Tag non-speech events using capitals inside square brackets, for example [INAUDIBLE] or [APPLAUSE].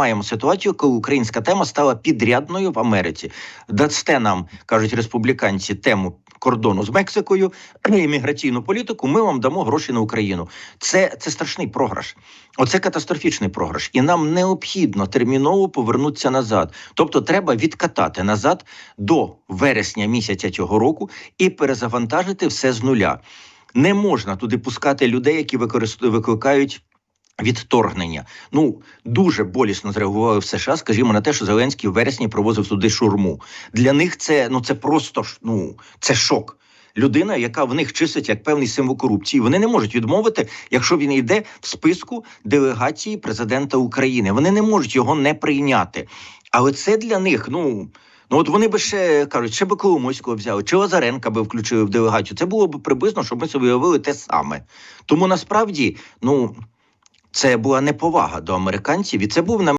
маємо ситуацію, коли українська тема стала підрядною в Америці. Дасте нам кажуть республіканці тему кордону з Мексикою, [CLEARS THROAT] імміграційну політику. Ми вам дамо гроші на Україну. Це, це страшний програш. Оце катастрофічний програш, і нам необхідно терміново повернутися назад. Тобто, треба відкатати назад до вересня місяця цього року і перезавантажити все з нуля. Не можна туди пускати людей, які викликають. Відторгнення ну дуже болісно зреагували в США, скажімо, на те, що Зеленський в вересні провозив туди шурму. Для них це ну це просто ну це шок. Людина, яка в них чистить як певний символ корупції, вони не можуть відмовити, якщо він йде в списку делегації президента України. Вони не можуть його не прийняти. Але це для них, ну. Ну, от вони би ще кажуть, ще би Коломойського взяли, чи Лазаренка би включили в делегацію. Це було б приблизно, щоб ми собі уявили те саме. Тому насправді, ну це була неповага до американців, і це був на